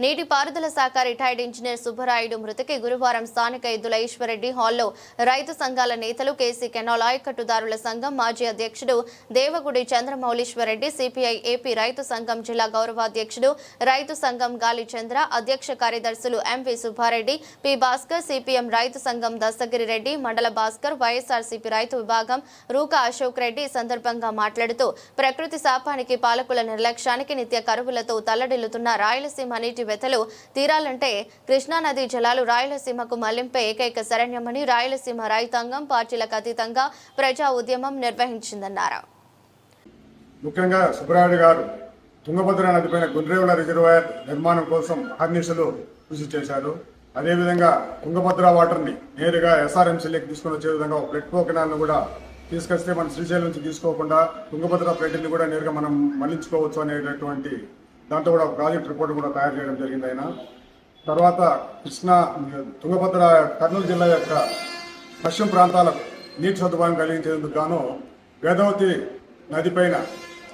నీటిపారుదల శాఖ retired engineer Subbarayudu మృతికి గురువారం స్థానిక ఎద్దుల ఈశ్వరెడ్డి హాల్లో రైతు సంఘాల నేతలు కేసీ కెనాల్ ఆయకట్టుదారుల సంఘం మాజీ అధ్యక్షుడు దేవగుడి చంద్రమౌళీశ్వరరెడ్డి సిపిఐ ఏపీ రైతు సంఘం జిల్లా గౌరవాధ్యక్షుడు రైతు సంఘం గాలి చంద్ర అధ్యక్ష కార్యదర్శులు M V Subbareddy P Bhaskar CPM రైతు సంఘం దస్తగిరి రెడ్డి మండల భాస్కర్ వైఎస్ఆర్సీపీ రైతు విభాగం రూకా అశోక్ రెడ్డి ఈ సందర్భంగా మాట్లాడుతూ ప్రకృతి శాపానికి పాలకుల నిర్లక్ష్యానికి నిత్య కరువులతో తల్లడిల్లుతున్న రాయలసీమ నీటి వెతలు తీరాలంటే కృష్ణానది జలాలు రాయలసీమకు మళ్ళింపే ఏకైక శరణ్యమని రాయలసీమ రైతాంగం పార్టీలకు అతీతంగా ప్రజా ఉద్యమం నిర్వహించిందన్నారు. ముఖ్యంగా సుబ్బరాయుడు గారు తుంగభద్ర నదిపైన గుండ్రేవుల రిజర్వాయర్ నిర్మాణం కోసం అహర్నిశలు కృషి చేశారు. అదేవిధంగా తుంగభద్ర వాటర్ని నేరుగా ఎస్ఆర్ఎంసీలోకి తీసుకుని వచ్చే విధంగా ఒక ప్లెట్కో కెనాల్ను కూడా తీసుకొస్తే మన శ్రీశైలం నుంచి తీసుకోకుండా తుంగభద్ర ప్లేటిని కూడా నేరుగా మనం మళ్ళించుకోవచ్చు అనేటటువంటి దాంతో కూడా ఒక ప్రాజెక్ట్ రిపోర్ట్ కూడా తయారు చేయడం జరిగింది ఆయన. తర్వాత కృష్ణా తుంగభద్ర కర్నూలు జిల్లా యొక్క పశ్చిమ ప్రాంతాలకు నీటి సదుపాయం కలిగించేందుకు గాను వేదవతి నదిపైన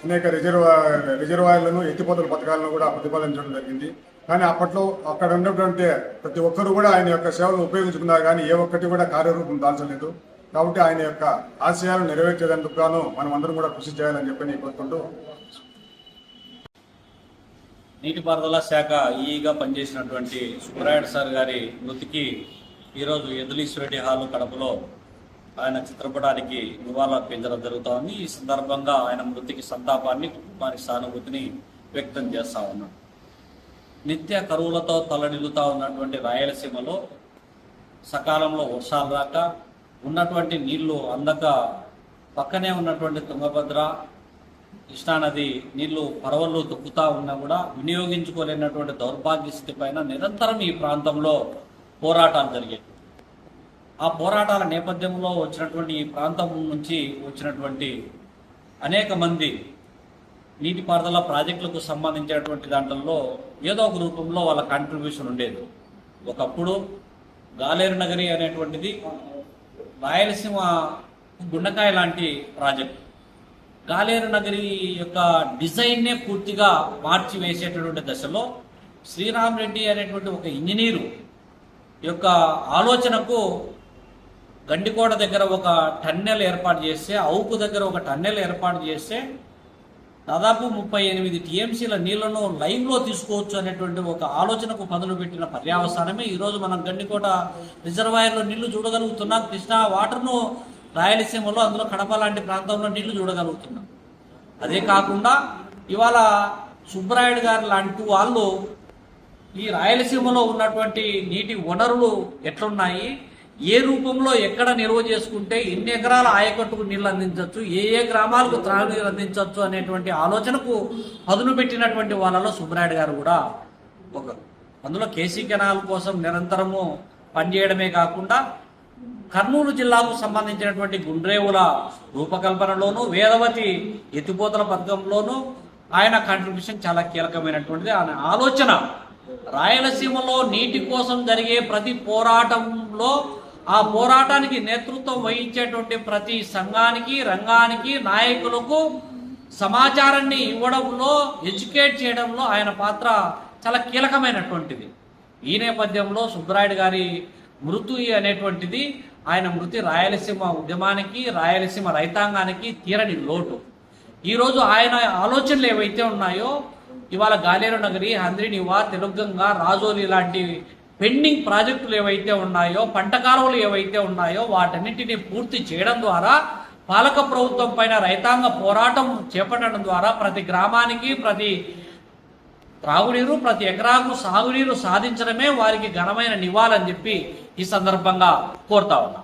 అనేక రిజర్వా రిజర్వాయర్లను ఎత్తిపోతల పథకాలను కూడా ప్రతిపాదించడం జరిగింది. కానీ అప్పట్లో అక్కడ ఉన్నటువంటి ప్రతి ఒక్కరు కూడా ఆయన యొక్క సేవలు ఉపయోగించుకున్నారు కానీ ఏ ఒక్కటి కూడా కార్యరూపం దాల్చలేదు. కాబట్టి ఆయన యొక్క ఆశయాలను నెరవేర్చేందుకు గాను మనం అందరం కూడా కృషి చేయాలని చెప్పి కోరుకుంటూ నీటిపారుదల శాఖ ఈగా పనిచేసినటువంటి సుబ్బరాయుడు సార్ గారి మృతికి ఈరోజు ఎదులీశ్వరెడ్డి హాలు కడపలో ఆయన చిత్రపటానికి నివాళులర్పించడం జరుగుతోంది. ఈ సందర్భంగా ఆయన మృతికి సంతాపాన్ని కుటుంబానికి సానుభూతిని వ్యక్తం చేస్తా ఉన్నాడు. నిత్య కరువులతో తలనిలుతా ఉన్నటువంటి రాయలసీమలో సకాలంలో వర్షాలు రాక ఉన్నటువంటి నీళ్ళు అందక పక్కనే ఉన్నటువంటి తుంగభద్ర కృష్ణానది నీళ్ళు పరవల్లో తొక్కుతా ఉన్నా కూడా వినియోగించుకోలేనటువంటి దౌర్భాగ్య స్థితి పైన నిరంతరం ఈ ప్రాంతంలో పోరాటాలు జరిగాయి. ఆ పోరాటాల నేపథ్యంలో వచ్చినటువంటి ఈ ప్రాంతం నుంచి వచ్చినటువంటి అనేక మంది నీటిపారుదల ప్రాజెక్టులకు సంబంధించినటువంటి దాంట్లో ఏదో ఒక రూపంలో వాళ్ళ కాంట్రిబ్యూషన్ ఉండేది. ఒకప్పుడు గాలేరు నగరి అనేటువంటిది రాయలసీమ గుండకాయ లాంటి ప్రాజెక్ట్. గాలేరు నగరి యొక్క డిజైన్నే పూర్తిగా మార్చి వేసేటటువంటి దశలో శ్రీరామ్ రెడ్డి అనేటువంటి ఒక ఇంజనీరు యొక్క ఆలోచనకు గండికోట దగ్గర ఒక టన్నెల్ ఏర్పాటు చేస్తే అవుకు దగ్గర ఒక టన్నెల్ ఏర్పాటు చేస్తే దాదాపు ముప్పై ఎనిమిది టీఎంసీల నీళ్ళను లైవ్లో తీసుకోవచ్చు అనేటువంటి ఒక ఆలోచనకు పదులు పెట్టిన పర్యావసానమే. ఈరోజు మనం గండికోట రిజర్వాయర్లో నీళ్ళు చూడగలుగుతున్నాం. కృష్ణా వాటర్ను రాయలసీమలో అందులో కడప లాంటి ప్రాంతంలో నీళ్ళు చూడగలుగుతున్నాం. అదే కాకుండా ఇవాళ సుబ్బరాయుడు గారు లాంటి వాళ్ళు ఈ రాయలసీమలో ఉన్నటువంటి నీటి వనరులు ఎట్లున్నాయి? ఏ రూపంలో ఎక్కడ నిల్వ చేసుకుంటే ఎన్ని ఎకరాల ఆయకట్టుకు నీళ్ళు అందించవచ్చు? ఏ ఏ గ్రామాలకు త్రాగునీరు అందించవచ్చు అనేటువంటి ఆలోచనకు పదును పెట్టినటువంటి వాళ్ళలో సుబ్బరాయుడు గారు కూడా ఒకరు అందులో కేసీ కెనాల్ కోసం నిరంతరము పనిచేయడమే కాకుండా కర్నూలు జిల్లాకు సంబంధించినటువంటి గుండ్రేవుల రూపకల్పనలోను వేదవతి ఎత్తిపోతల పథకంలోను ఆయన కాంట్రిబ్యూషన్ చాలా కీలకమైనటువంటిది. ఆయన ఆలోచన రాయలసీమలో నీటి కోసం జరిగే ప్రతి పోరాటంలో ఆ పోరాటానికి నేతృత్వం వహించేటువంటి ప్రతి సంఘానికి రంగానికి నాయకులకు సమాచారాన్ని ఇవ్వడంలో ఎడ్యుకేట్ చేయడంలో ఆయన పాత్ర చాలా కీలకమైనటువంటిది. ఈ నేపథ్యంలో సుబ్బరాయుడు గారి మృతు అనేటువంటిది ఆయన మృతి రాయలసీమ ఉద్యమానికి రాయలసీమ రైతాంగానికి తీరని లోటు. ఈరోజు ఆయన ఆలోచనలు ఏవైతే ఉన్నాయో ఇవాళ గాలేరు నగరి హంద్రినివా తెలుగంగా రాజోలి లాంటి పెండింగ్ ప్రాజెక్టులు ఏవైతే ఉన్నాయో పంట కాలువలు ఏవైతే ఉన్నాయో వాటన్నిటిని పూర్తి చేయడం ద్వారా పాలక ప్రభుత్వం పైన రైతాంగ పోరాటం చేపట్టడం ద్వారా ప్రతి గ్రామానికి ప్రతి త్రాగునీరు ప్రతి ఎకరాకు సాగునీరు సాధించడమే వారికి ఘనమైన నివాళని చెప్పి ఈ సందర్భంగా కోరుతా ఉన్నా.